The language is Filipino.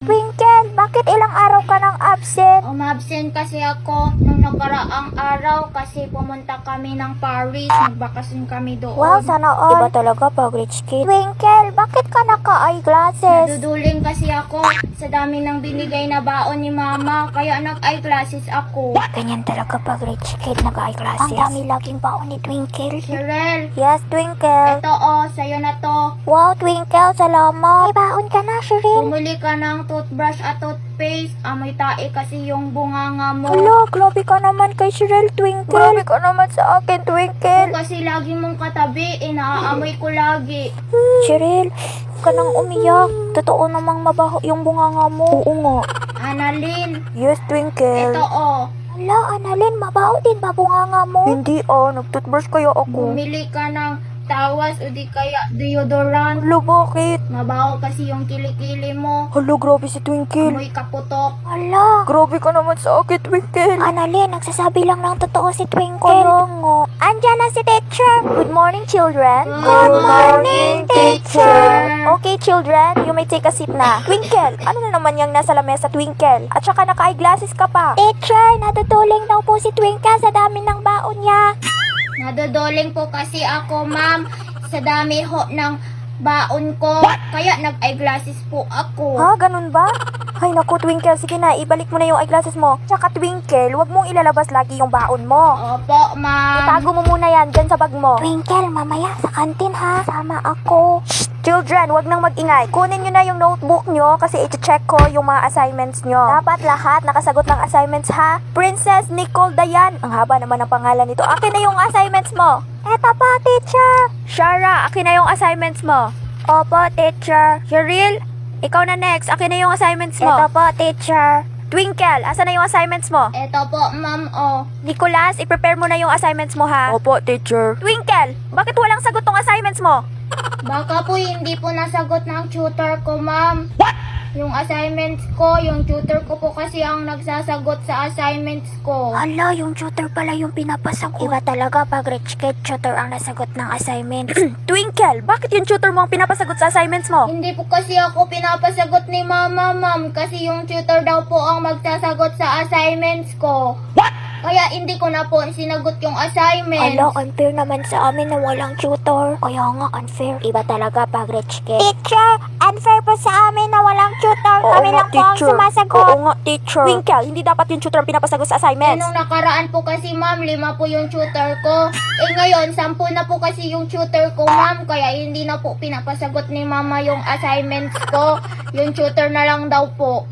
Twinkle, bakit ilang araw ka nang absent? Umabsent kasi ako nung nakaraang araw kasi pumunta kami ng Paris. Nagbakasyon kami doon. Wow, sana all. Iba talaga pag rich kid. Twinkle, bakit ka naka-eyeglasses? Naduduling kasi ako sa dami ng binigay na baon ni mama kaya nag-eyeglasses ako. Ganyan talaga pag rich kid naka-eyeglasses. Ang dami laging baon ni Twinkle. Cheryl, Yes, Twinkle. ito oh, sa'yo na to. Wow, Twinkle, salamat. May baon ka na, Shireen. Bumili ka ng toothbrush at toothpaste. Amoy tae kasi yung bunganga mo. Hala, grabe ka naman kay Shirel, Twinkle. Grabe ka naman sa akin, Twinkle. Kasi lagi mong katabi, inaamoy ko lagi. Shirel, huwag ka nang umiyak. Totoo namang mabaho yung bunganga mo. Oo nga. Annalyn, Yes, Twinkle. ito oh. Hala, Annalyn, mabaho din ba bunganga mo? Hindi ah, nag-toothbrush kaya ako. Bumili ka ng tawas o di kaya deodorant. Hala, bakit? Mabaho kasi yung kilikili mo. Hala, grabe si Twinkle. Amoy kaputok. Hala, grabe ka naman sa akin, Twinkle. Annalyn, nagsasabi lang ng totoo si Twinkle. Kaya nga. Andyan na si teacher. Good morning, children. Good morning, teacher. Okay, children, you may take a seat na. Twinkle, ano na naman yung nasa lamesa, Twinkle? At saka naka-eyeglasses ka pa. Teacher, natutuling daw po si Twinkle sa dami ng baon niya. Nadodoling po kasi ako, ma'am, sa dami ho ng baon ko. Kaya nag-eyeglasses po ako. Ha, ganun ba? Ay naku, Twinkle, sige na, ibalik mo na yung eyeglasses mo. Tsaka Twinkle, wag mong ilalabas lagi yung baon mo. Opo, ma'am. Itago mo muna yan dyan sa bag mo. Twinkle, mamaya sa kantin ha. Sama ako. Children, wag nang magingay. Kunin nyo na yung notebook nyo kasi iti-check ko yung mga assignments nyo. Dapat lahat nakasagot ng assignments ha. Princess Nicole Dayan. Ang haba naman ng pangalan nito. Akin na yung assignments mo. Eto po, teacher. Shara, akin na yung assignments mo. Opo, teacher. Cheryl, ikaw na next. Akin na yung assignments mo. Eto po, teacher. Twinkle, asa na yung assignments mo? Ito po, ma'am, oh. Nicholas, i-prepare mo na yung assignments mo ha. Opo, teacher. Twinkle, bakit walang sagot tong assignments mo? Baka po hindi po nasagot ng tutor ko, ma'am. Yung assignments ko, yung tutor ko po kasi ang nagsasagot sa assignments ko. Hala, yung tutor pala yung pinapasagot. Iba talaga pag rich kid, tutor ang nasagot ng assignments. Twinkle, bakit yung tutor mo ang pinapasagot sa assignments mo? Hindi po kasi ako pinapasagot ni mama, ma'am. Kasi yung tutor daw po ang magsasagot sa assignments ko. Kaya hindi ko na po sinagot yung assignments. Hala, unfair naman sa amin na walang tutor. Kaya nga, unfair. Iba talaga pag rich kid. Teacher, unfair po sa amin na walang tutor. Kami lang po ang sumasagot. Oo nga, teacher. Twinkle, hindi dapat yung tutor ang pinapasagot sa assignments. nung nakaraan po kasi, ma'am, lima po yung tutor ko. Eh, ngayon, sampu na po kasi yung tutor ko, ma'am. Kaya hindi na po pinapasagot ni mama yung assignments ko. Yung tutor na lang daw po.